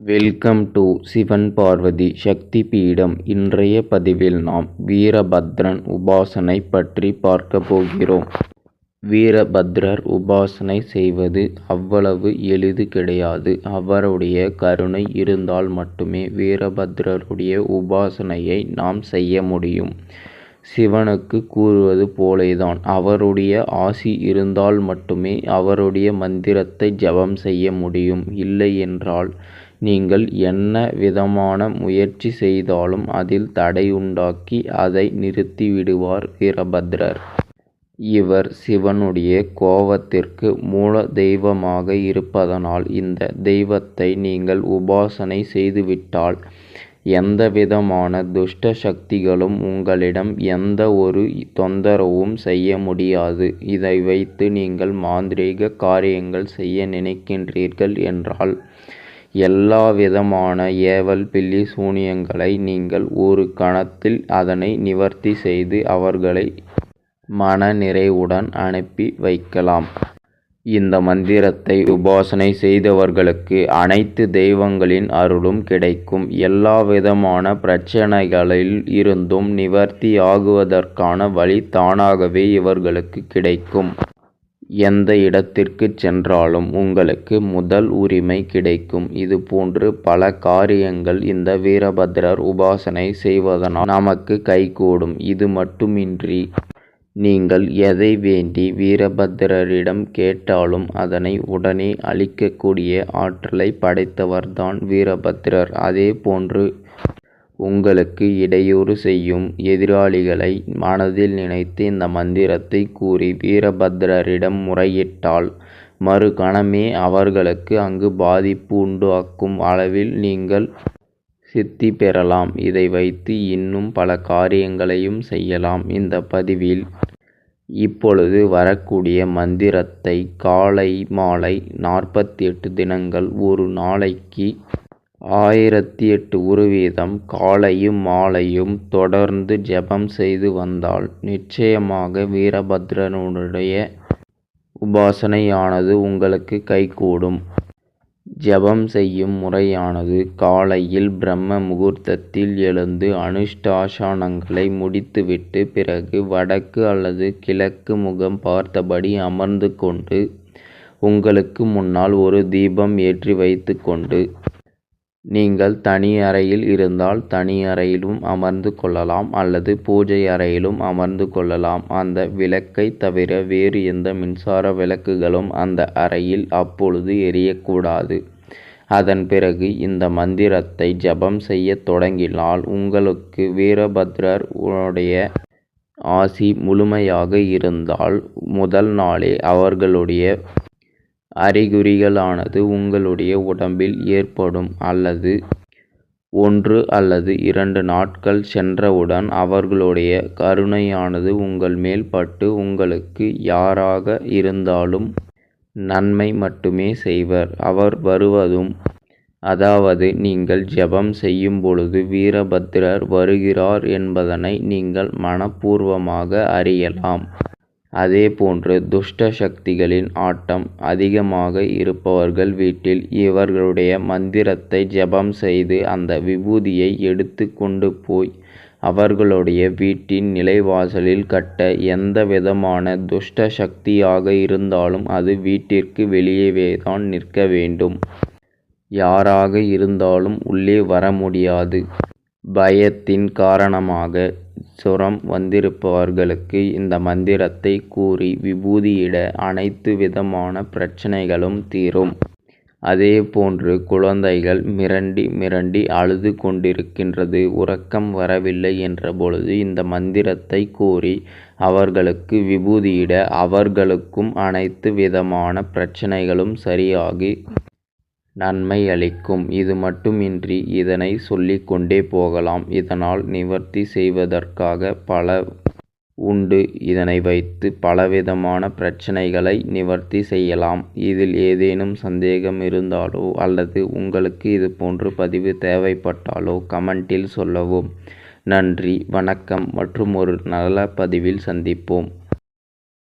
Welcome to Sivan Parvati Shakti பீடம் இன்றைய பதிவில் நாம் வீரபத்ரன் உபாசனை பற்றி பார்க்க போகிறோம். வீரபத்ரர் உபாசனை செய்வது அவ்வளவு எளிது கிடையாது. அவருடைய கருணை இருந்தால் மட்டுமே வீரபத்ரருடைய உபாசனையை நாம் செய்ய முடியும். சிவனுக்கு கூறுவது போலேதான். அவருடைய ஆசி இருந்தால் மட்டுமே அவருடைய மந்திரத்தை ஜபம் செய்ய முடியும். இல்லை என்றால் நீங்கள் என்ன விதமான முயற்சி செய்தாலும் அதில் தடையுண்டாக்கி அதை நிறுத்திவிடுவார் வீரபத்ரர். இவர் சிவனுடைய கோபத்திற்கு மூல தெய்வமாக இருப்பதனால் இந்த தெய்வத்தை நீங்கள் உபாசனை செய்துவிட்டால் எந்தவிதமான துஷ்ட சக்திகளும் உங்களிடம் எந்த ஒரு தொந்தரவும் செய்ய முடியாது. இதை வைத்து நீங்கள் மாந்திரீக காரியங்கள் செய்ய நினைக்கின்றீர்கள் என்றால் எல்லா விதமான ஏவல் பில்லி சூனியங்களை நீங்கள் ஒரு கணத்தில் அதனை நிவர்த்தி செய்து அவர்களை மன நிறைவுடன் அனுப்பி வைக்கலாம். இந்த மந்திரத்தை உபாசனை செய்தவர்களுக்கு அனைத்து தெய்வங்களின் அருளும் கிடைக்கும். எல்லாவிதமான பிரச்சனைகளில் இருந்தும் நிவர்த்தியாகுவதற்கான வழி தானாகவே இவர்களுக்கு கிடைக்கும். எந்த இடத்திற்குச் சென்றாலும் உங்களுக்கு முதல் உரிமை கிடைக்கும். இதுபோன்று பல காரியங்கள் இந்த வீரபத்ரர் உபாசனை செய்வதனால் நமக்கு கைகூடும். இது மட்டுமின்றி நீங்கள் எதை வேண்டி வீரபத்ரரிடம் கேட்டாலும் அதனை உடனே அளிக்கக்கூடிய ஆற்றலை படைத்தவர்தான் வீரபத்ரர். அதேபோன்று உங்களுக்கு இடையூறு செய்யும் எதிராளிகளை மனதில் நினைத்து இந்த மந்திரத்தை கூறி வீரபத்ரரிடம் முறையிட்டால் மறுகணமே அவர்களுக்கு அங்கு பாதிப்பு உண்டாக்கும் அளவில் நீங்கள் சித்தி பெறலாம். இதை வைத்து இன்னும் பல காரியங்களையும் செய்யலாம். இந்த பதிவில் இப்பொழுது வரக்கூடிய மந்திரத்தை காலை மாலை நாற்பத்தி எட்டு தினங்கள் ஒரு நாளைக்கு ஆயிரத்தி எட்டு ஒரு வீதம் காலையும் மாலையும் தொடர்ந்து ஜெபம் செய்து வந்தால் நிச்சயமாக வீரபத்ரனுடைய உபாசனையானது உங்களுக்கு கைகூடும். ஜெபம் செய்யும் முறையானது காலையில் பிரம்ம முகூர்த்தத்தில் எழுந்து அனுஷ்டானங்களை முடித்துவிட்டு பிறகு வடக்கு அல்லது கிழக்கு முகம் பார்த்தபடி அமர்ந்து கொண்டு உங்களுக்கு முன்னால் ஒரு தீபம் ஏற்றி வைத்து கொண்டு நீங்கள் தனி அறையில் இருந்தால் தனி அறையிலும் அமர்ந்து கொள்ளலாம் அல்லது பூஜை அறையிலும் அமர்ந்து கொள்ளலாம். அந்த விளக்கை தவிர வேறு எந்த மின்சார விளக்குகளும் அந்த அறையில் அப்பொழுது எரியக்கூடாது. அதன் பிறகு இந்த மந்திரத்தை ஜபம் செய்யத் தொடங்கினால் உங்களுக்கு வீரபத்ரர் உடைய ஆசி முழுமையாக இருந்தால் முதல் நாளே அவர்களுடைய அறிகுறிகளானது உங்களுடைய உடம்பில் ஏற்படும். அல்லது ஒன்று அல்லது இரண்டு நாட்கள் சென்றவுடன் அவர்களுடைய கருணையானது உங்கள் மேல் பட்டு உங்களுக்கு யாராக இருந்தாலும் நன்மை மட்டுமே செய்வர். அவர் வருவதும் அதாவது நீங்கள் ஜெபம் செய்யும்பொழுது வீரபத்ரர் வருகிறார் என்பதனை நீங்கள் மனப்பூர்வமாக அறியலாம். அதேபோன்று துஷ்ட சக்திகளின் ஆட்டம் அதிகமாக இருப்பவர்கள் வீட்டில் இவர்களுடைய மந்திரத்தை ஜெபம் செய்து அந்த விபூதியை எடுத்து கொண்டு போய் அவர்களுடைய வீட்டின் நிலைவாசலில் கட்ட எந்த விதமான துஷ்ட சக்தியாக இருந்தாலும் அது வீட்டிற்கு வெளியவேதான் நிற்க வேண்டும். யாராக இருந்தாலும் உள்ளே வர முடியாது. பயத்தின் காரணமாக சுரம் வந்திருப்பவர்களுக்கு இந்த மந்திரத்தை கூறி விபூதியிட அனைத்து விதமான பிரச்சனைகளும் தீரும். அதே போன்று குழந்தைகள் மிரண்டி மிரண்டி அழுது கொண்டிருக்கின்றது உறக்கம் வரவில்லை என்ற பொழுது இந்த மந்திரத்தை கூறி அவர்களுக்கு விபூதியிட அவர்களுக்கும் அனைத்து விதமான பிரச்சனைகளும் சரியாகி நன்மை அளிக்கும். இது மட்டுமின்றி இதனை சொல்லிக்கொண்டே போகலாம். இதனால் நிவர்த்தி செய்வதற்காக பல உண்டு. இதனை வைத்து பலவிதமான பிரச்னைகளை நிவர்த்தி செய்யலாம். இதில் ஏதேனும் சந்தேகம் இருந்தாலோ அல்லது உங்களுக்கு இதுபோன்ற பதிவு தேவைப்பட்டாலோ கமெண்டில் சொல்லவும். நன்றி வணக்கம் மற்றுமொரு நல்ல பதிவில் சந்திப்போம்.